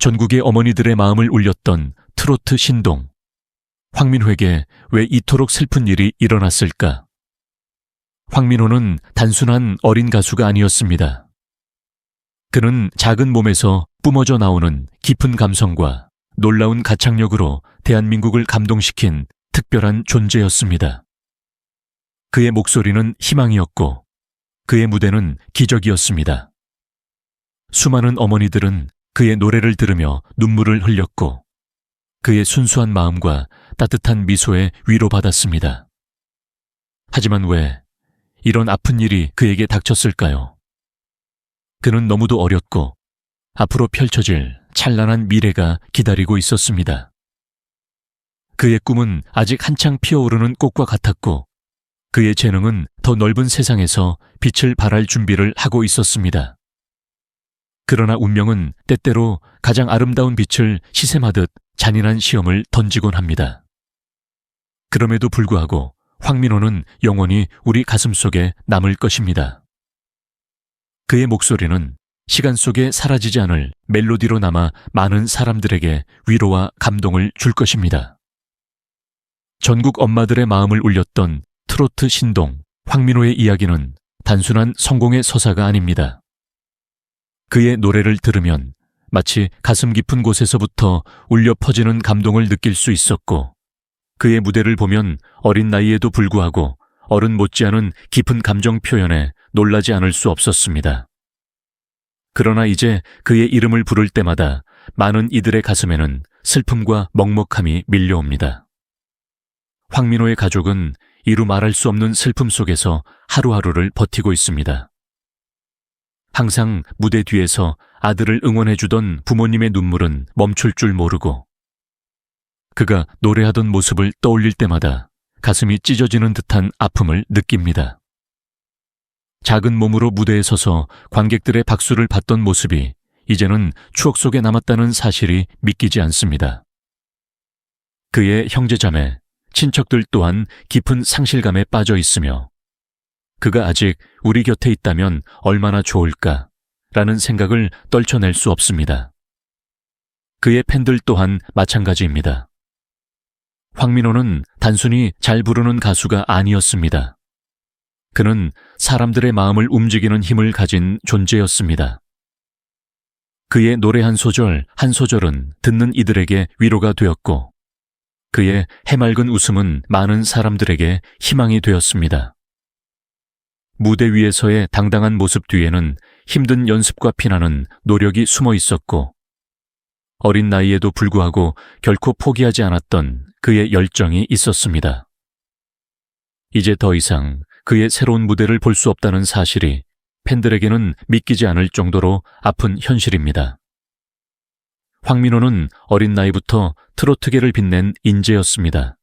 전국의 어머니들의 마음을 울렸던 트로트 신동. 황민호에게 왜 이토록 슬픈 일이 일어났을까? 황민호는 단순한 어린 가수가 아니었습니다. 그는 작은 몸에서 뿜어져 나오는 깊은 감성과 놀라운 가창력으로 대한민국을 감동시킨 특별한 존재였습니다. 그의 목소리는 희망이었고 그의 무대는 기적이었습니다. 수많은 어머니들은 그의 노래를 들으며 눈물을 흘렸고 그의 순수한 마음과 따뜻한 미소에 위로받았습니다. 하지만 왜 이런 아픈 일이 그에게 닥쳤을까요? 그는 너무도 어렸고 앞으로 펼쳐질 찬란한 미래가 기다리고 있었습니다. 그의 꿈은 아직 한창 피어오르는 꽃과 같았고 그의 재능은 더 넓은 세상에서 빛을 발할 준비를 하고 있었습니다. 그러나 운명은 때때로 가장 아름다운 빛을 시샘하듯 잔인한 시험을 던지곤 합니다. 그럼에도 불구하고 황민호는 영원히 우리 가슴 속에 남을 것입니다. 그의 목소리는 시간 속에 사라지지 않을 멜로디로 남아 많은 사람들에게 위로와 감동을 줄 것입니다. 전국 엄마들의 마음을 울렸던 트로트 신동 황민호의 이야기는 단순한 성공의 서사가 아닙니다. 그의 노래를 들으면 마치 가슴 깊은 곳에서부터 울려 퍼지는 감동을 느낄 수 있었고 그의 무대를 보면 어린 나이에도 불구하고 어른 못지않은 깊은 감정 표현에 놀라지 않을 수 없었습니다. 그러나 이제 그의 이름을 부를 때마다 많은 이들의 가슴에는 슬픔과 먹먹함이 밀려옵니다. 황민호의 가족은 이루 말할 수 없는 슬픔 속에서 하루하루를 버티고 있습니다. 항상 무대 뒤에서 아들을 응원해주던 부모님의 눈물은 멈출 줄 모르고 그가 노래하던 모습을 떠올릴 때마다 가슴이 찢어지는 듯한 아픔을 느낍니다. 작은 몸으로 무대에 서서 관객들의 박수를 받던 모습이 이제는 추억 속에 남았다는 사실이 믿기지 않습니다. 그의 형제자매, 친척들 또한 깊은 상실감에 빠져 있으며 그가 아직 우리 곁에 있다면 얼마나 좋을까 라는 생각을 떨쳐낼 수 없습니다. 그의 팬들 또한 마찬가지입니다. 황민호는 단순히 잘 부르는 가수가 아니었습니다. 그는 사람들의 마음을 움직이는 힘을 가진 존재였습니다. 그의 노래 한 소절, 한 소절은 듣는 이들에게 위로가 되었고, 그의 해맑은 웃음은 많은 사람들에게 희망이 되었습니다. 무대 위에서의 당당한 모습 뒤에는 힘든 연습과 피나는 노력이 숨어 있었고, 어린 나이에도 불구하고 결코 포기하지 않았던 그의 열정이 있었습니다. 이제 더 이상 그의 새로운 무대를 볼 수 없다는 사실이 팬들에게는 믿기지 않을 정도로 아픈 현실입니다. 황민호는 어린 나이부터 트로트계를 빛낸 인재였습니다.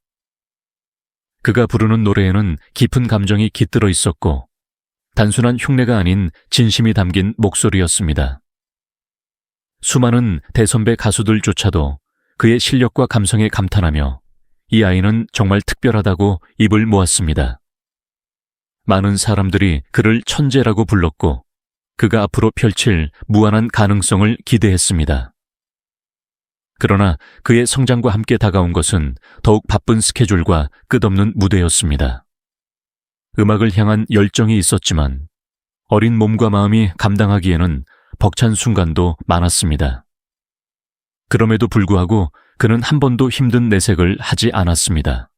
그가 부르는 노래에는 깊은 감정이 깃들어 있었고 단순한 흉내가 아닌 진심이 담긴 목소리였습니다. 수많은 대선배 가수들조차도 그의 실력과 감성에 감탄하며 이 아이는 정말 특별하다고 입을 모았습니다. 많은 사람들이 그를 천재라고 불렀고 그가 앞으로 펼칠 무한한 가능성을 기대했습니다. 그러나 그의 성장과 함께 다가온 것은 더욱 바쁜 스케줄과 끝없는 무대였습니다. 음악을 향한 열정이 있었지만 어린 몸과 마음이 감당하기에는 벅찬 순간도 많았습니다. 그럼에도 불구하고 그는 한 번도 힘든 내색을 하지 않았습니다.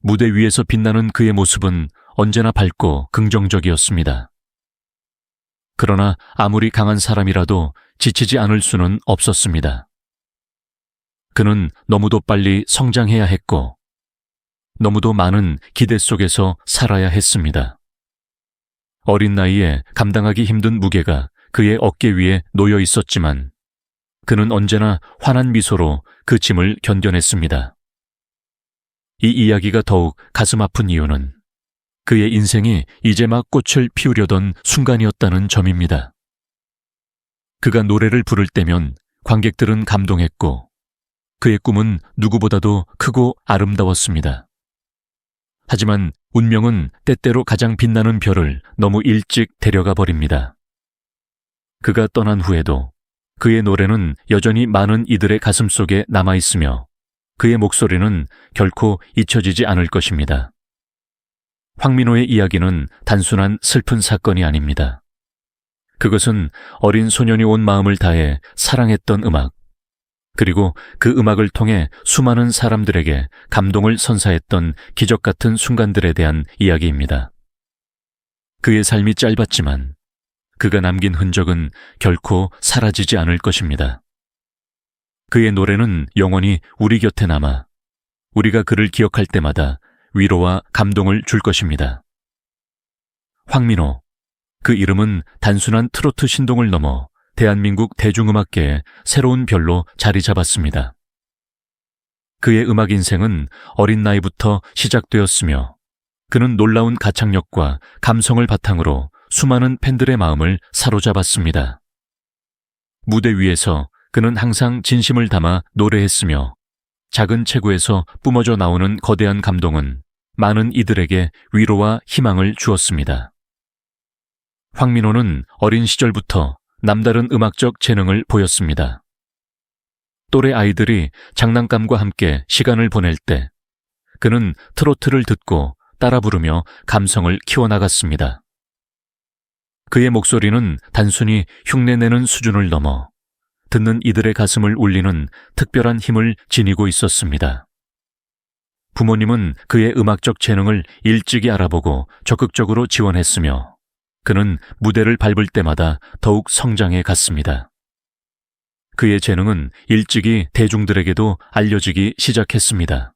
무대 위에서 빛나는 그의 모습은 언제나 밝고 긍정적이었습니다. 그러나 아무리 강한 사람이라도 지치지 않을 수는 없었습니다. 그는 너무도 빨리 성장해야 했고, 너무도 많은 기대 속에서 살아야 했습니다. 어린 나이에 감당하기 힘든 무게가 그의 어깨 위에 놓여 있었지만, 그는 언제나 환한 미소로 그 짐을 견뎌냈습니다. 이 이야기가 더욱 가슴 아픈 이유는 그의 인생이 이제 막 꽃을 피우려던 순간이었다는 점입니다. 그가 노래를 부를 때면 관객들은 감동했고 그의 꿈은 누구보다도 크고 아름다웠습니다. 하지만 운명은 때때로 가장 빛나는 별을 너무 일찍 데려가 버립니다. 그가 떠난 후에도 그의 노래는 여전히 많은 이들의 가슴 속에 남아 있으며 그의 목소리는 결코 잊혀지지 않을 것입니다. 황민호의 이야기는 단순한 슬픈 사건이 아닙니다. 그것은 어린 소년이 온 마음을 다해 사랑했던 음악, 그리고 그 음악을 통해 수많은 사람들에게 감동을 선사했던 기적 같은 순간들에 대한 이야기입니다. 그의 삶이 짧았지만 그가 남긴 흔적은 결코 사라지지 않을 것입니다. 그의 노래는 영원히 우리 곁에 남아 우리가 그를 기억할 때마다 위로와 감동을 줄 것입니다. 황민호. 그 이름은 단순한 트로트 신동을 넘어 대한민국 대중음악계의 새로운 별로 자리 잡았습니다. 그의 음악 인생은 어린 나이부터 시작되었으며 그는 놀라운 가창력과 감성을 바탕으로 수많은 팬들의 마음을 사로잡았습니다. 무대 위에서 그는 항상 진심을 담아 노래했으며 작은 체구에서 뿜어져 나오는 거대한 감동은 많은 이들에게 위로와 희망을 주었습니다. 황민호는 어린 시절부터 남다른 음악적 재능을 보였습니다. 또래 아이들이 장난감과 함께 시간을 보낼 때 그는 트로트를 듣고 따라 부르며 감성을 키워나갔습니다. 그의 목소리는 단순히 흉내내는 수준을 넘어 듣는 이들의 가슴을 울리는 특별한 힘을 지니고 있었습니다. 부모님은 그의 음악적 재능을 일찍이 알아보고 적극적으로 지원했으며 그는 무대를 밟을 때마다 더욱 성장해 갔습니다. 그의 재능은 일찍이 대중들에게도 알려지기 시작했습니다.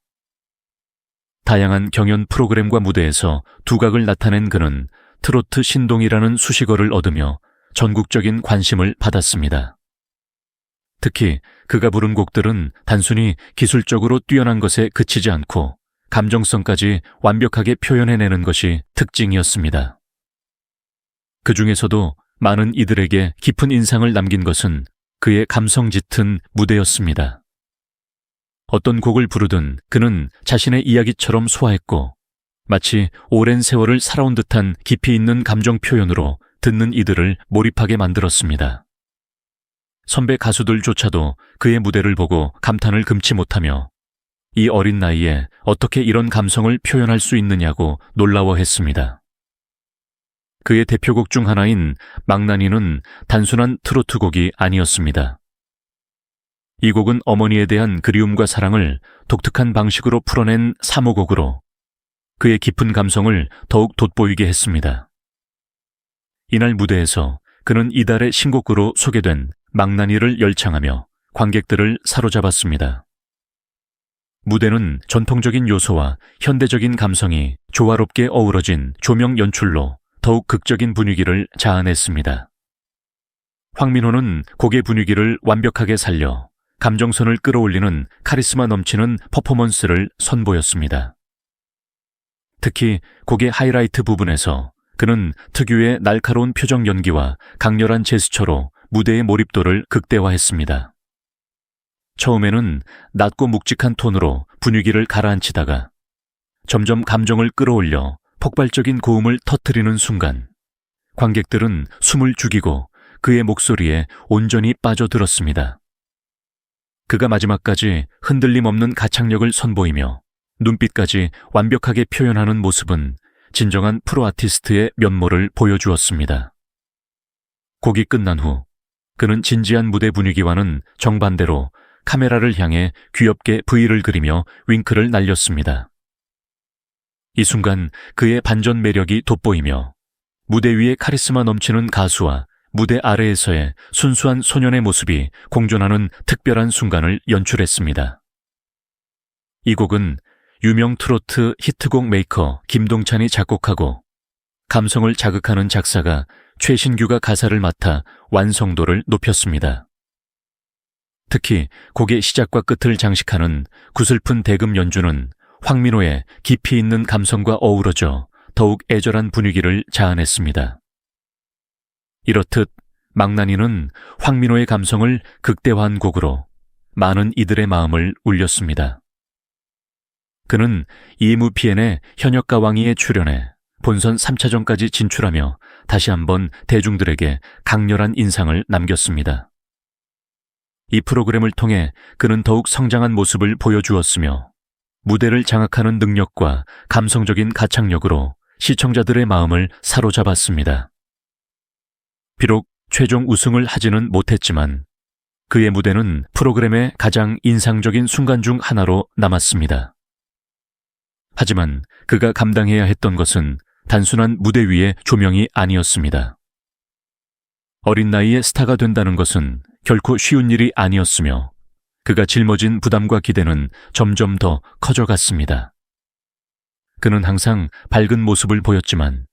다양한 경연 프로그램과 무대에서 두각을 나타낸 그는 트로트 신동이라는 수식어를 얻으며 전국적인 관심을 받았습니다. 특히 그가 부른 곡들은 단순히 기술적으로 뛰어난 것에 그치지 않고 감정성까지 완벽하게 표현해내는 것이 특징이었습니다. 그 중에서도 많은 이들에게 깊은 인상을 남긴 것은 그의 감성 짙은 무대였습니다. 어떤 곡을 부르든 그는 자신의 이야기처럼 소화했고 마치 오랜 세월을 살아온 듯한 깊이 있는 감정 표현으로 듣는 이들을 몰입하게 만들었습니다. 선배 가수들조차도 그의 무대를 보고 감탄을 금치 못하며 이 어린 나이에 어떻게 이런 감성을 표현할 수 있느냐고 놀라워했습니다. 그의 대표곡 중 하나인 망나니는 단순한 트로트 곡이 아니었습니다. 이 곡은 어머니에 대한 그리움과 사랑을 독특한 방식으로 풀어낸 사모곡으로 그의 깊은 감성을 더욱 돋보이게 했습니다. 이날 무대에서 그는 이달의 신곡으로 소개된 망나니를 열창하며 관객들을 사로잡았습니다. 무대는 전통적인 요소와 현대적인 감성이 조화롭게 어우러진 조명 연출로 더욱 극적인 분위기를 자아냈습니다. 황민호는 곡의 분위기를 완벽하게 살려 감정선을 끌어올리는 카리스마 넘치는 퍼포먼스를 선보였습니다. 특히 곡의 하이라이트 부분에서 그는 특유의 날카로운 표정 연기와 강렬한 제스처로 무대의 몰입도를 극대화했습니다. 처음에는 낮고 묵직한 톤으로 분위기를 가라앉히다가 점점 감정을 끌어올려 폭발적인 고음을 터트리는 순간 관객들은 숨을 죽이고 그의 목소리에 온전히 빠져들었습니다. 그가 마지막까지 흔들림 없는 가창력을 선보이며 눈빛까지 완벽하게 표현하는 모습은 진정한 프로 아티스트의 면모를 보여주었습니다. 곡이 끝난 후 그는 진지한 무대 분위기와는 정반대로 카메라를 향해 귀엽게 V를 그리며 윙크를 날렸습니다. 이 순간 그의 반전 매력이 돋보이며 무대 위의 카리스마 넘치는 가수와 무대 아래에서의 순수한 소년의 모습이 공존하는 특별한 순간을 연출했습니다. 이 곡은 유명 트로트 히트곡 메이커 김동찬이 작곡하고 감성을 자극하는 작사가 최신규가 가사를 맡아 완성도를 높였습니다. 특히 곡의 시작과 끝을 장식하는 구슬픈 대금 연주는 황민호의 깊이 있는 감성과 어우러져 더욱 애절한 분위기를 자아냈습니다. 이렇듯 망나니는 황민호의 감성을 극대화한 곡으로 많은 이들의 마음을 울렸습니다. 그는 이무피엔의 현역 가 왕이에 출연해 본선 3차전까지 진출하며 다시 한번 대중들에게 강렬한 인상을 남겼습니다. 이 프로그램을 통해 그는 더욱 성장한 모습을 보여주었으며 무대를 장악하는 능력과 감성적인 가창력으로 시청자들의 마음을 사로잡았습니다. 비록 최종 우승을 하지는 못했지만 그의 무대는 프로그램의 가장 인상적인 순간 중 하나로 남았습니다. 하지만 그가 감당해야 했던 것은 단순한 무대 위의 조명이 아니었습니다. 어린 나이에 스타가 된다는 것은 결코 쉬운 일이 아니었으며 그가 짊어진 부담과 기대는 점점 더 커져갔습니다. 그는 항상 밝은 모습을 보였지만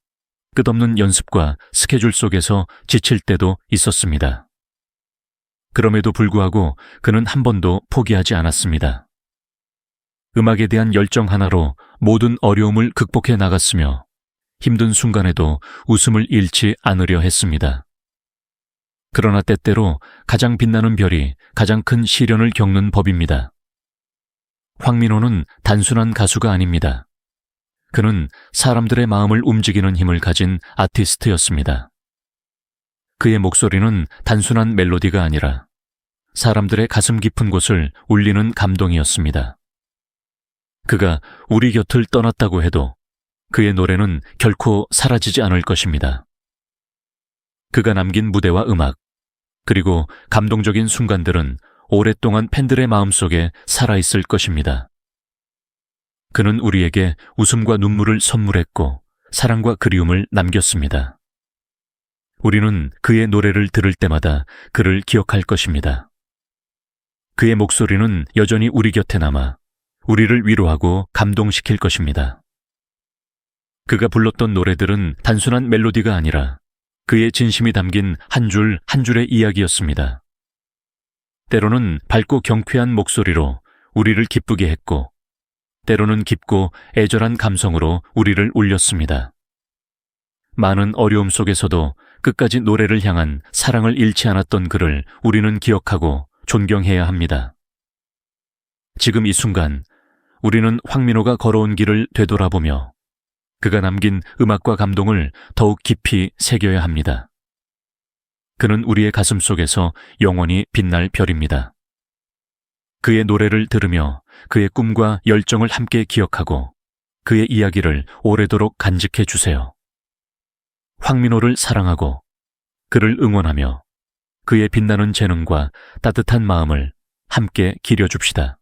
끝없는 연습과 스케줄 속에서 지칠 때도 있었습니다. 그럼에도 불구하고 그는 한 번도 포기하지 않았습니다. 음악에 대한 열정 하나로 모든 어려움을 극복해 나갔으며 힘든 순간에도 웃음을 잃지 않으려 했습니다. 그러나 때때로 가장 빛나는 별이 가장 큰 시련을 겪는 법입니다. 황민호는 단순한 가수가 아닙니다. 그는 사람들의 마음을 움직이는 힘을 가진 아티스트였습니다. 그의 목소리는 단순한 멜로디가 아니라 사람들의 가슴 깊은 곳을 울리는 감동이었습니다. 그가 우리 곁을 떠났다고 해도 그의 노래는 결코 사라지지 않을 것입니다. 그가 남긴 무대와 음악, 그리고 감동적인 순간들은 오랫동안 팬들의 마음속에 살아있을 것입니다. 그는 우리에게 웃음과 눈물을 선물했고 사랑과 그리움을 남겼습니다. 우리는 그의 노래를 들을 때마다 그를 기억할 것입니다. 그의 목소리는 여전히 우리 곁에 남아 우리를 위로하고 감동시킬 것입니다. 그가 불렀던 노래들은 단순한 멜로디가 아니라 그의 진심이 담긴 한줄한 줄의 이야기였습니다. 때로는 밝고 경쾌한 목소리로 우리를 기쁘게 했고, 때로는 깊고 애절한 감성으로 우리를 울렸습니다. 많은 어려움 속에서도 끝까지 노래를 향한 사랑을 잃지 않았던 그를 우리는 기억하고 존경해야 합니다. 지금 이 순간 우리는 황민호가 걸어온 길을 되돌아보며 그가 남긴 음악과 감동을 더욱 깊이 새겨야 합니다. 그는 우리의 가슴 속에서 영원히 빛날 별입니다. 그의 노래를 들으며 그의 꿈과 열정을 함께 기억하고 그의 이야기를 오래도록 간직해 주세요. 황민호를 사랑하고 그를 응원하며 그의 빛나는 재능과 따뜻한 마음을 함께 기려줍시다.